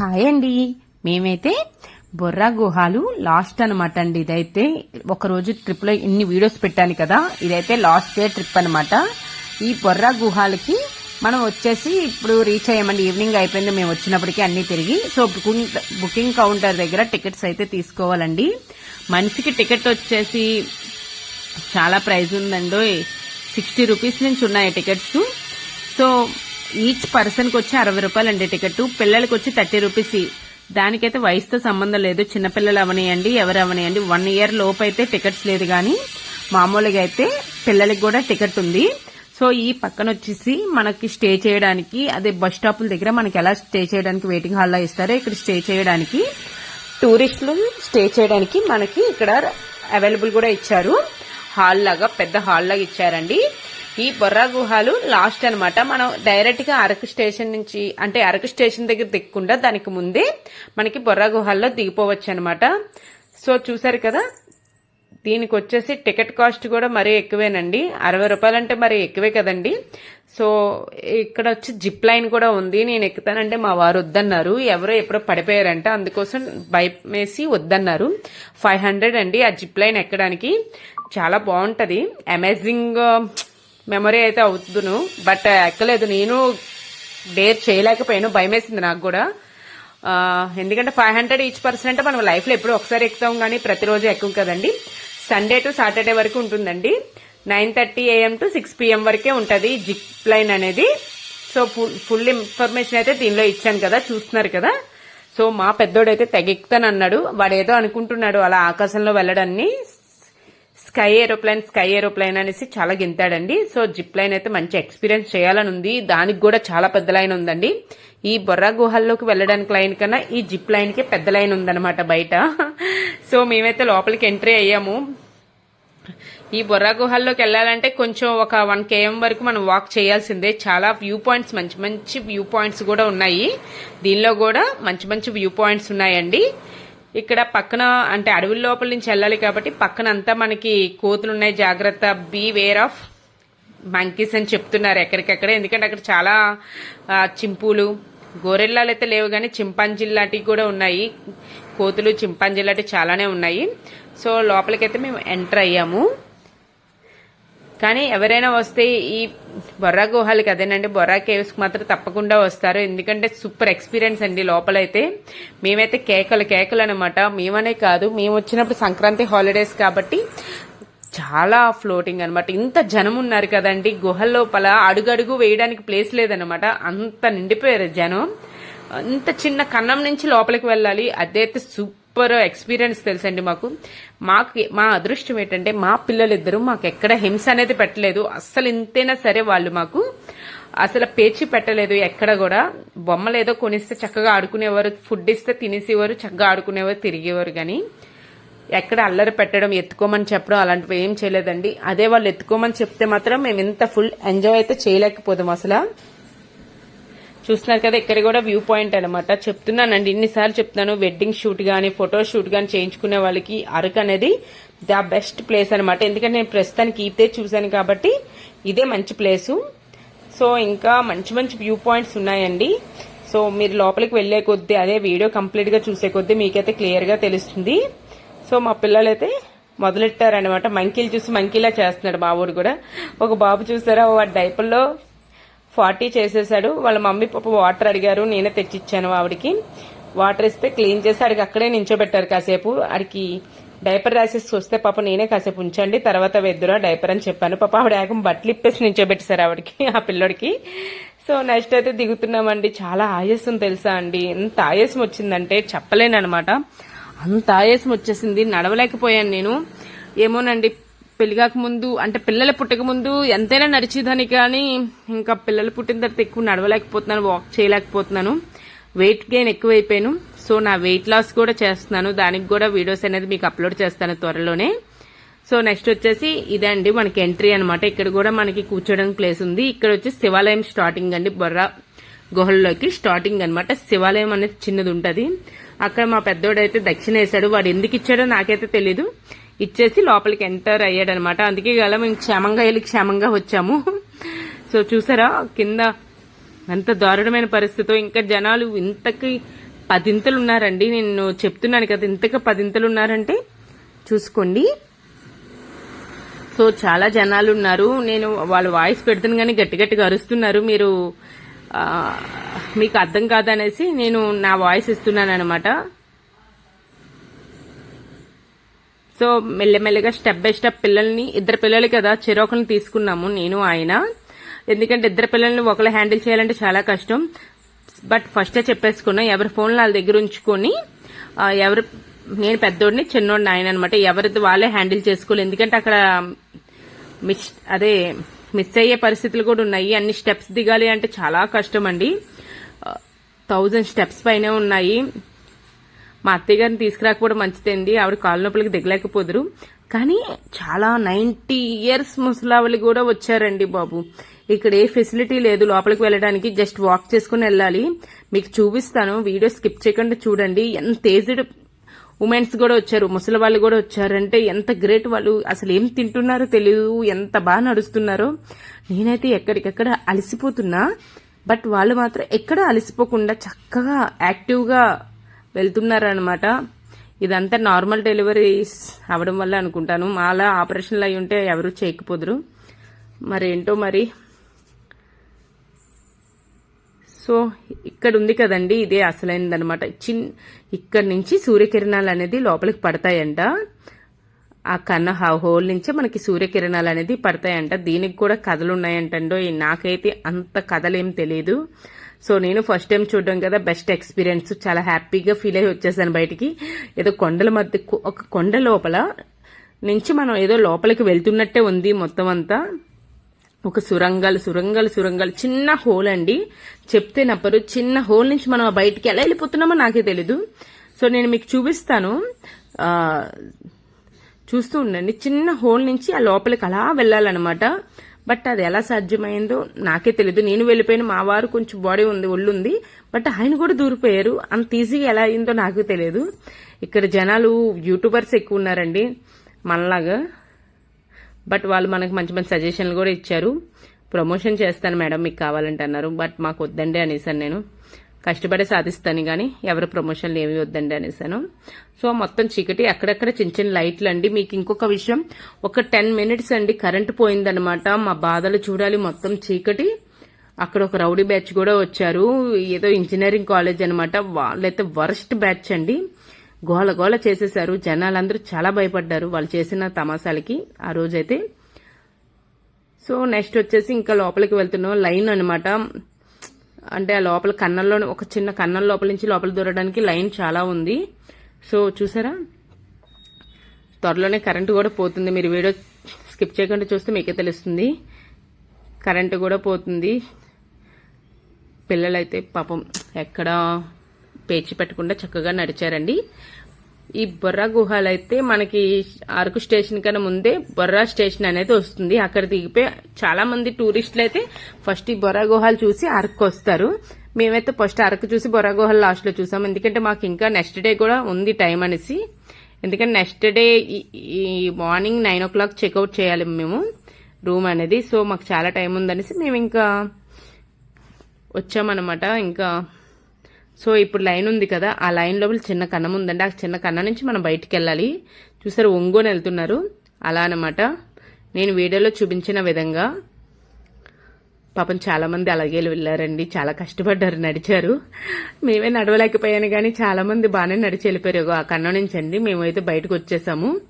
Hi అండి. మేమైతే Borra గుహాలు last అనమాట అండి. ఇదైతే ఒక రోజు ఇన్ని వీడియోస్ పెట్టాను కదా. ఇదైతే లాస్ట్ డే ట్రిప్ అనమాట ఈ బొర్రా గుహాలకి మనం వచ్చేసి ఇప్పుడు రీచ్ అయ్యామండి. ఈవినింగ్ అయిపోయింది. మేము వచ్చినప్పటికీ అన్నీ తిరిగి. సో బుకింగ్ బుకింగ్ కౌంటర్ దగ్గర టికెట్స్ అయితే తీసుకోవాలండి. మనిషికి టికెట్ వచ్చేసి చాలా ప్రైస్ ఉందండి. సిక్స్టీ రూపీస్ నుంచి ఉన్నాయి టికెట్స్ సో ఈచ్ పర్సన్కి వచ్చి అరవై రూపాయలు అండి టికెట్ పిల్లలకి వచ్చి థర్టీ రూపీస్ దానికైతే వయసుతో సంబంధం లేదు చిన్నపిల్లలు అవనియండి ఎవరు అవనియండి. వన్ ఇయర్ లోపు అయితే టికెట్స్ లేదు కానీ మామూలుగా అయితే పిల్లలకి కూడా టికెట్ ఉంది. సో ఈ పక్కన వచ్చేసి మనకి స్టే చేయడానికి అదే బస్ స్టాపుల దగ్గర మనకి ఎలా స్టే చేయడానికి వెయిటింగ్ హాల్లో ఇస్తారో ఇక్కడ స్టే చేయడానికి టూరిస్టులు స్టే చేయడానికి మనకి ఇక్కడ అవైలబుల్ కూడా ఇచ్చారు. హాల్ లాగా పెద్ద హాల్ లాగా ఇచ్చారండి. ఈ బొర్రా గుహాలు లాస్ట్ అనమాట మనం డైరెక్ట్గా అరకు స్టేషన్ నుంచి అంటే అరకు స్టేషన్ దగ్గర దిక్కుండా దానికి ముందే మనకి బొర్రా గుహాల్లో దిగిపోవచ్చు అనమాట సో చూసారు కదా దీనికి వచ్చేసి టికెట్ కాస్ట్ కూడా మరీ ఎక్కువేనండి. అరవై రూపాయలు అంటే మరి ఎక్కువే కదండి. సో ఇక్కడ వచ్చి జిప్ లైన్ కూడా ఉంది. నేను ఎక్కుతానంటే మా వారు వద్దన్నారు. ఎవరో ఎప్పుడో పడిపోయారంట. అందుకోసం భయమేసి వద్దన్నారు. ఫైవ్ హండ్రెడ్ అండి ఆ జిప్ లైన్ ఎక్కడానికి. చాలా బాగుంటుంది. అమేజింగ్ మెమరీ అయితే అవుతును బట్ ఎక్కలేదు. నేను డేర్ చేయలేకపోయాను. భయమేసింది నాకు కూడా. ఎందుకంటే ఫైవ్ హండ్రెడ్ ఈచ్ పర్సన్ అంటే మనం లైఫ్లో ఎప్పుడో ఒకసారి ఎక్కుతాం కానీ ప్రతిరోజు ఎక్కువ కదండి. సండే టు సాటర్డే వరకు ఉంటుందండి. Nine thirty AM to six PM వరకే ఉంటుంది జిప్ లైన్ అనేది. సో ఫుల్ ఫుల్ ఇన్ఫర్మేషన్ అయితే దీనిలో ఇచ్చాను కదా చూస్తున్నారు కదా. సో మా పెద్దోడైతే తెగెక్తానన్నాడు వాడు ఏదో అనుకుంటున్నాడు అలా ఆకాశంలో వెళ్ళడాన్ని. స్కై ఏరోప్లైన్ స్కై ఏరోప్లైన్ అనేసి చాలా గింతాడండి. సో జిప్ లైన్ అయితే మంచి ఎక్స్పీరియన్స్ చేయాలని ఉంది. దానికి కూడా చాలా పెద్ద లైన్ ఉందండి. ఈ బొర్రా గుహల్లోకి వెళ్ళడానికి లైన్ కన్నా ఈ జిప్ లైన్కి పెద్ద లైన్ ఉందన్నమాట బయట. సో మేమైతే లోపలికి ఎంట్రీ అయ్యాము. ఈ బొర్రా గుహల్లోకి వెళ్ళాలంటే కొంచెం ఒక వన్ కేఎం వరకు మనం వాక్ చేయాల్సిందే. చాలా వ్యూ పాయింట్స్ మంచి మంచి వ్యూ పాయింట్స్ కూడా ఉన్నాయి. దీనిలో కూడా మంచి మంచి వ్యూ పాయింట్స్ ఉన్నాయండి. ఇక్కడ పక్కన అంటే అడవుల లోపల నుంచి వెళ్ళాలి కాబట్టి పక్కన అంతా మనకి కోతులు ఉన్నాయి జాగ్రత్త బీ వేర్ ఆఫ్ మంకీస్ అని చెప్తున్నారు ఎక్కడికెక్కడ. ఎందుకంటే అక్కడ చాలా చింపులు గోరెల్లాలు అయితే లేవు కానీ చింపాంజీలు లాంటివి కూడా ఉన్నాయి. కోతులు చింపాంజీ లాంటివి చాలానే ఉన్నాయి. సో లోపలికైతే మేము ఎంటర్ అయ్యాము. కానీ ఎవరైనా వస్తే ఈ బొర్రా గుహాలకి అదేనండి బొర్రా కేవ్స్కి మాత్రం తప్పకుండా వస్తారు. ఎందుకంటే సూపర్ ఎక్స్పీరియన్స్ అండి లోపలైతే. మేమైతే కేకలు కేకలు అనమాట మేమనే కాదు మేము వచ్చినప్పుడు సంక్రాంతి హాలిడేస్ కాబట్టి చాలా ఫ్లోటింగ్ అనమాట ఇంత జనం ఉన్నారు కదండి గుహల లోపల అడుగడుగు వేయడానికి ప్లేస్ లేదనమాట అంత నిండిపోయారు జనం. అంత చిన్న కన్నం నుంచి లోపలికి వెళ్ళాలి. అదైతే సూపర్ సూపర్ ఎక్స్పీరియన్స్ తెలుసండి మాకు. మాకు మా అదృష్టం ఏంటంటే మా పిల్లలిద్దరూ మాకు ఎక్కడ హింస అనేది పెట్టలేదు. అస్సలు ఇంతైనా సరే వాళ్ళు మాకు అసలు పేచి పెట్టలేదు. ఎక్కడ కూడా బొమ్మలు ఏదో కొనిస్తే చక్కగా ఆడుకునేవారు ఫుడ్ ఇస్తే తినేసేవారు చక్కగా ఆడుకునేవారు తిరిగేవారు కానీ ఎక్కడ అల్లరి పెట్టడం ఎత్తుకోమని చెప్పడం అలాంటివి ఏం చేయలేదండి. అదే వాళ్ళు ఎత్తుకోమని చెప్తే మాత్రం మేము ఇంత ఫుల్ ఎంజాయ్ అయితే చేయలేకపోదాం అసలు. చూస్తున్నారు కదా ఇక్కడ కూడా వ్యూ పాయింట్ అనమాట చెప్తున్నానండి ఇన్నిసార్లు చెప్తున్నాను వెడ్డింగ్ షూట్ కానీ ఫోటో షూట్ కానీ చేయించుకునే వాళ్ళకి అరకు అనేది ద బెస్ట్ ప్లేస్ అనమాట ఎందుకంటే నేను ప్రస్తుతానికి ఇదే చూశాను కాబట్టి ఇదే మంచి ప్లేసు సో ఇంకా మంచి మంచి వ్యూ పాయింట్స్ ఉన్నాయండి. సో మీరు లోపలికి వెళ్ళే కొద్దీ అదే వీడియో కంప్లీట్గా చూసే కొద్దీ మీకైతే క్లియర్గా తెలుస్తుంది. సో మా పిల్లలైతే మొదలెట్టారనమాట మంకీలు చూసి మంకీలా చేస్తున్నాడు మా ఊరు కూడా. ఒక బాబు చూసారా వాడి డైపర్లో ఫార్టీ చేసేసాడు. వాళ్ళ మమ్మీ పాప వాటర్ అడిగారు. నేనే తెచ్చిచ్చాను ఆవిడకి. వాటర్ ఇస్తే క్లీన్ చేసి ఆడికి అక్కడే నించోబెట్టారు కాసేపు. ఆడికి డైపర్ రాసేసి వస్తే పాప నేనే కాసేపు ఉంచండి. తర్వాత వెద్దురా డైపర్ అని చెప్పాను. పాప ఆవిడ ఏకం బట్టలు ఇప్పేసి నించోబెట్టేశారు ఆవిడకి ఆ పిల్లోడికి. సో నెక్స్ట్ అయితే దిగుతున్నామండి. చాలా ఆయాసం తెలుసా అండి. ఎంత ఆయాసం వచ్చిందంటే చెప్పలేను అనమాట అంత ఆయాసం వచ్చేసింది. నడవలేకపోయాను నేను. ఏమోనండి పెళ్ళిగాక ముందు అంటే పిల్లలు పుట్టక ముందు ఎంతైనా నడిచేదాన్ని కానీ ఇంకా పిల్లలు పుట్టిన తర్వాత ఎక్కువ నడవలేకపోతున్నాను వాక్ చేయలేకపోతున్నాను. వెయిట్ గెయిన్ ఎక్కువైపోయాను. సో నా వెయిట్ లాస్ కూడా చేస్తున్నాను. దానికి కూడా వీడియోస్ అనేది మీకు అప్లోడ్ చేస్తాను త్వరలోనే. సో నెక్స్ట్ వచ్చేసి ఇదే అండి మనకి ఎంట్రీ అనమాట ఇక్కడ కూడా మనకి కూర్చోడానికి ప్లేస్ ఉంది. ఇక్కడ వచ్చి శివాలయం స్టార్టింగ్ అండి. బొర్రా గుహల్లోకి స్టార్టింగ్ అన్నమాట. శివాలయం అనేది చిన్నది ఉంటుంది. అక్కడ మా పెద్దోడైతే దక్షిణ వేశాడు. వాడు ఎందుకు ఇచ్చాడో నాకైతే తెలీదు. ఇచ్చేసి లోపలికి ఎంటర్ అయ్యాడనమాట. అందుకే గల మేము క్షేమంగా వెళ్ళి క్షేమంగా వచ్చాము. సో చూసారా కింద ఎంత దారుణమైన పరిస్థితి ఇంకా జనాలు ఇంతకి పదింతలు ఉన్నారండి. నేను చెప్తున్నాను కదా ఇంతగా పదింతలు ఉన్నారంటే చూసుకోండి. సో చాలా జనాలు ఉన్నారు. నేను వాళ్ళ వాయిస్ పెడుతున్నా కానీ గట్టి గట్టిగా అరుస్తున్నారు. మీరు మీకు అర్థం కాదనేసి నేను నా వాయిస్ ఇస్తున్నాను అనమాట సో మెల్లమెల్లగా స్టెప్ బై స్టెప్ పిల్లల్ని ఇద్దరు పిల్లలు కదా చెరొకరిని తీసుకున్నాము నేను ఆయన. ఎందుకంటే ఇద్దరు పిల్లల్ని ఒకరు హ్యాండిల్ చేయాలంటే చాలా కష్టం. బట్ ఫస్టే చెప్పేసుకున్నా ఎవరి ఫోన్లు వాళ్ళ దగ్గర ఉంచుకొని ఎవరు నేను పెద్దోడిని చిన్నోడిని ఆయన అనమాట ఎవరిది వాళ్ళే హ్యాండిల్ చేసుకోవాలి. ఎందుకంటే అక్కడ మిస్ అదే మిస్ అయ్యే పరిస్థితులు కూడా ఉన్నాయి. అన్ని స్టెప్స్ దిగాలి అంటే చాలా కష్టం అండి. థౌజండ్ స్టెప్స్ పైనే ఉన్నాయి. మా అత్తయ్య గారిని తీసుకురాకపోవడం మంచిదండి ఆవిడ కాళ్ళ నొప్పులకి దిగలేకపోదురు. కానీ చాలా నైంటీ ఇయర్స్ ముసలావళి కూడా వచ్చారండి బాబు. ఇక్కడ ఏ ఫెసిలిటీ లేదు లోపలికి వెళ్ళడానికి. జస్ట్ వాక్ చేసుకుని వెళ్ళాలి. మీకు చూపిస్తాను. వీడియో స్కిప్ చేయకుండా చూడండి. ఎంత ఏజ్డ్ ఉమెన్స్ కూడా వచ్చారు. ముసలి వాళ్ళు కూడా వచ్చారంటే ఎంత గ్రేట్ వాళ్ళు. అసలు ఏం తింటున్నారో తెలియదు ఎంత బాగా నడుస్తున్నారో. నేనైతే ఎక్కడికెక్కడ అలసిపోతున్నా. బట్ వాళ్ళు మాత్రం ఎక్కడ అలసిపోకుండా చక్కగా యాక్టివ్గా వెళ్తున్నారనమాట ఇదంతా నార్మల్ డెలివరీస్ అవడం వల్ల అనుకుంటాను. మాలా ఆపరేషన్లు అయి ఉంటే ఎవరు చేయకపోదురు. మరేంటో మరి. సో ఇక్కడ ఉంది కదండి ఇదే అసలైనదనమాట చిన్ ఇక్కడ నుంచి సూర్యకిరణాలు అనేది లోపలికి పడతాయంట. ఆ కన్న హ- హోల్ నుంచే మనకి సూర్యకిరణాలు అనేది పడతాయంట. దీనికి కూడా కథలు ఉన్నాయంటండో నాకైతే అంత కథలేం తెలియదు సో నేను ఫస్ట్ టైం చూడడం కదా బెస్ట్ ఎక్స్పీరియన్స్ చాలా హ్యాపీగా ఫీల్ అయ్యి వచ్చేసాను బయటికి. ఏదో కొండల మధ్య ఒక కొండ లోపల నుంచి మనం ఏదో లోపలికి వెళ్తున్నట్టే ఉంది మొత్తం అంతా. ఒక సురంగాలు సురంగాలు సురంగాలు. చిన్న హోల్ అండి. చెప్తే నప్పరు. చిన్న హోల్ నుంచి మనం బయటికి ఎలా వెళ్ళిపోతున్నామో నాకే తెలీదు. సో నేను మీకు చూపిస్తాను. చూస్తూ ఉండండి. చిన్న హోల్ నుంచి ఆ లోపలికి అలా వెళ్ళాలన్నమాట. బట్ అది ఎలా సాధ్యమైందో నాకే తెలియదు నేను వెళ్ళిపోయిన మా వారు కొంచెం బాడీ ఉంది ఒళ్ళు ఉంది బట్ ఆయన కూడా దూరిపోయారు. అంత ఈజీగా ఎలా అయిందో నాకు తెలియదు ఇక్కడ జనాలు యూట్యూబర్స్ ఎక్కువ ఉన్నారండి మనలాగా. బట్ వాళ్ళు మనకు మంచి మంచి సజెషన్లు కూడా ఇచ్చారు. ప్రమోషన్ చేస్తాను మేడం మీకు కావాలంటే అన్నారు. బట్ మాకు వద్దండి అనేసాను నేను. కష్టపడి సాధిస్తాను కానీ ఎవరి ప్రమోషన్లు ఏమి వద్దండి అనేసాను. సో మొత్తం చీకటి అక్కడక్కడ చిన్న చిన్న లైట్లు అండి. మీకు ఇంకొక విషయం ఒక టెన్ మినిట్స్ అండి కరెంట్ పోయిందనమాట మా బాధలు చూడాలి మొత్తం చీకటి. అక్కడ ఒక రౌడీ బ్యాచ్ కూడా వచ్చారు. ఏదో ఇంజనీరింగ్ కాలేజ్ అనమాట వాళ్ళైతే వరస్ట్ బ్యాచ్ అండి. గోల గోల చేసేశారు జనాలందరూ చాలా భయపడ్డారు వాళ్ళు చేసిన తమాసాలకి ఆ రోజైతే. సో నెక్స్ట్ వచ్చేసి ఇంకా లోపలికి వెళ్తున్నాం. లైన్ అనమాట అంటే ఆ లోపల కన్నంలో ఒక చిన్న కన్నం లోపల నుంచి లోపల దూరడానికి లైన్ చాలా ఉంది. సో చూసారా? త్వరలోనే కరెంటు కూడా పోతుంది. మీరు వీడియో స్కిప్ చేయకుండా చూస్తే మీకే తెలుస్తుంది. కరెంటు కూడా పోతుంది. పిల్లలైతే పాపం ఎక్కడ పేర్చి పెట్టకుండా చక్కగా నడిచారండి. ఈ బొర్రా గుహలు అయితే మనకి అరకు స్టేషన్ కన్నా ముందే బొర్రా స్టేషన్ అనేది వస్తుంది. అక్కడ దిగిపోయి చాలా మంది టూరిస్టులు అయితే ఫస్ట్ ఈ బొర్రా గుహలు చూసి అరకు వస్తారు. మేమైతే ఫస్ట్ అరకు చూసి బొర్రా గుహలు లాస్ట్లో చూసాం. ఎందుకంటే మాకు ఇంకా నెక్స్ట్ డే కూడా ఉంది టైం అనేసి. ఎందుకంటే నెక్స్ట్ డే ఈ morning nine o'clock checkout చేయాలి మేము రూమ్ అనేది. సో మాకు చాలా టైం ఉందనేసి మేము ఇంకా వచ్చామన్నమాట. ఇంకా సో ఇప్పుడు లైన్ ఉంది కదా ఆ లైన్ లోపల చిన్న కన్నం ఉందండి. ఆ చిన్న కన్నం నుంచి మనం బయటికి వెళ్ళాలి చూసారు ఒంగోని వెళ్తున్నారు. అలా అనమాట నేను వీడియోలో చూపించిన విధంగా పాపం చాలామంది అలాగే వెళ్ళారండి. చాలా కష్టపడ్డారు నడిచారు. మేమే నడవలేకపోయాను కానీ చాలామంది బాగానే నడిచి వెళ్ళిపోయారు. ఆ కన్నం నుంచి అండి మేమైతే బయటకు వచ్చేసాము.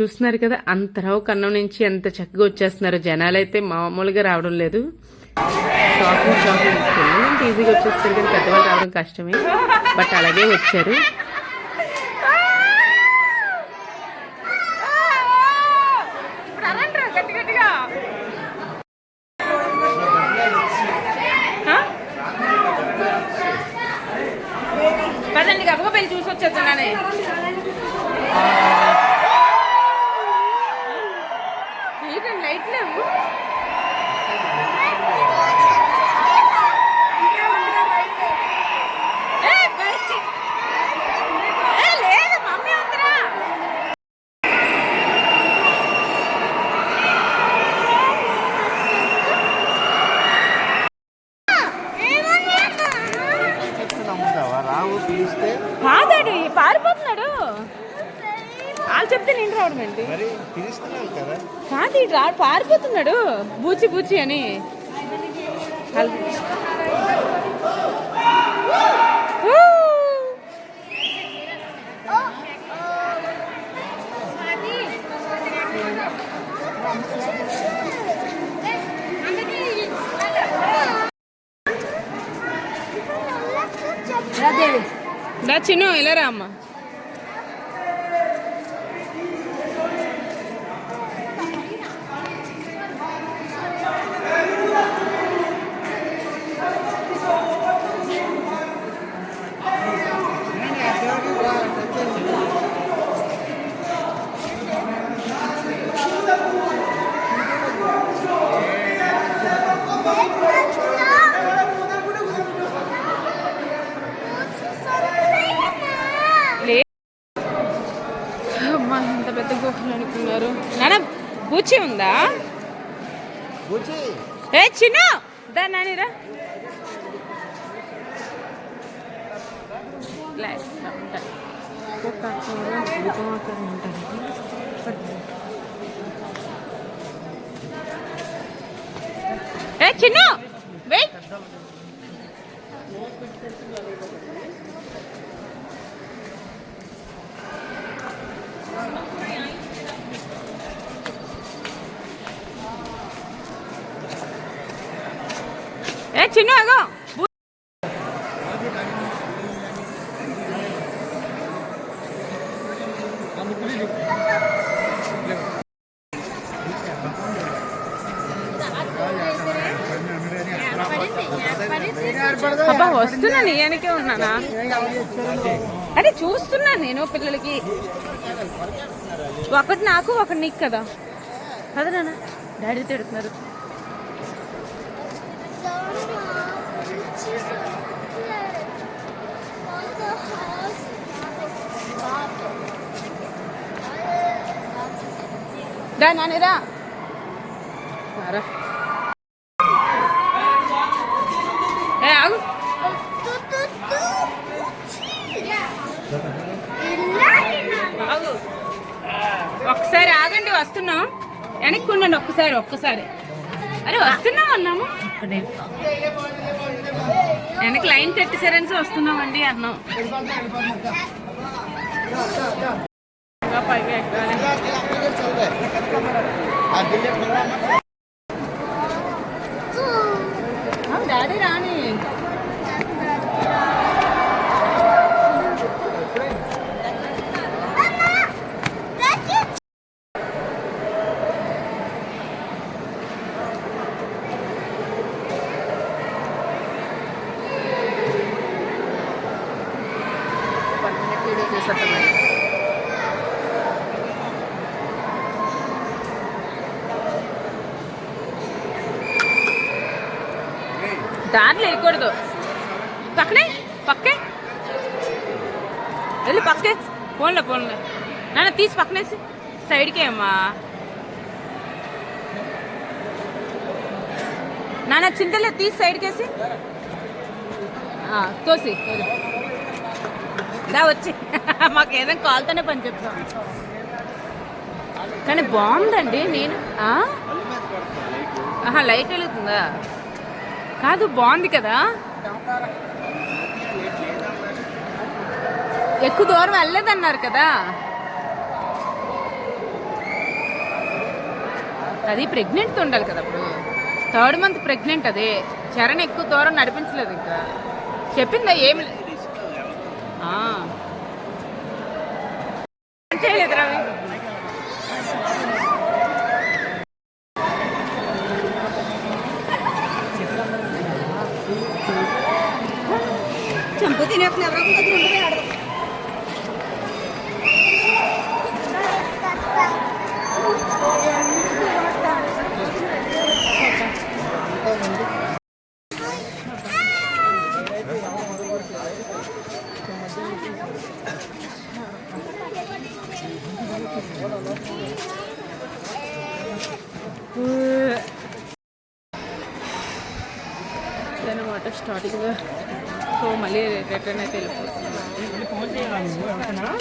చూస్తున్నారు కదా అంతరావు కన్నం నుంచి ఎంత చక్కగా వచ్చేస్తున్నారు జనాలైతే. మామూలుగా రావడం లేదు. షాపింగ్ షాపింగ్ తీసుకెళ్ళి ఇంత ఈజీగా వచ్చేస్తారు కానీ పెద్దవాళ్ళు రావడం కష్టమే. బట్ అలాగే వచ్చారు. పదండి గబగబా వెళ్ళి చూసి వచ్చేస్తున్నానే. లైట్ లేవు ఏ, బయటికి. ఏ, లేదు మమ్మీ ఉందిరా పిలిస్తే కాదాడు పారిపోతున్నాడు. వాళ్ళు చెప్తే నేను రావడం ఏంటి? కాదు. ఇటు రా పారిపోతున్నాడు. బూచి బూచి అని. హల్- ఊ! రా చిన్ను ఇలా రా అమ్మ లే అమ్మా ఇంత పెద్ద గుహలు అనుకున్నారు నాన్న బూచి ఉందా? ఏ చిన్న! దా నానిరా లే, ఇట్లా ఉంటాయి. ఒక్కొక్క కూర, ఒక్కొక్క కూర ఉంటుంది. ఏ చిన్న! వెయిట్. చిన్నగా. చిన్న అబ్బా వస్తున్నా నేనకే ఉన్నానా? అరే చూస్తున్నా నేను పిల్లలకి. ఒకటి నాకు ఒకటి నీకు కదా. కదా నాన్న. డాడీ తిడుతున్నారు. రా నాని రా. ఏ ఆగు. ఒక్కసారి ఆగండి వస్తున్నాం. వెనక్కి ఒక్కసారి ఒక్కసారి. అరే వస్తున్నాం అన్నాము? వెనక్కి లైన్ కట్టేసారని వస్తున్నామండి అన్నాం. పైగా ఎక్కాలి ఆ బిల్లెట్ మింగమ్మా. ఆ, డాడీ రాని దాంట్లో వేయకూడదు పక్కనే పక్కే. వెళ్ళి పక్కే. పోన్లే పోన్లే. నాన్న తీసి పక్కనేసి. సైడ్కే అమ్మా. నాన్న చింతలే తీసి సైడ్కేసి. తోసి. దా వచ్చి. మాకు ఏదైనా కాల్తోనే పని చెప్తాం. కానీ బాగుందండి నేను? ఆహా లైట్ వెలుగుతుందా? కాదు బాగుంది కదా? ఎక్కువ దూరం వెళ్ళలేదన్నారు కదా? అది ప్రెగ్నెంట్ ఉండాలి కదా అప్పుడు థర్డ్ మంత్ ప్రెగ్నెంట్ అదే. చరణ్ ఎక్కువ దూరం నడిపించలేదు ఇంకా. చెప్పిందా ఏమి? అనమాట స్టార్టింగ్గా సో మళ్ళీ రిటర్న్ అయితే వెళ్ళిపోతున్నాం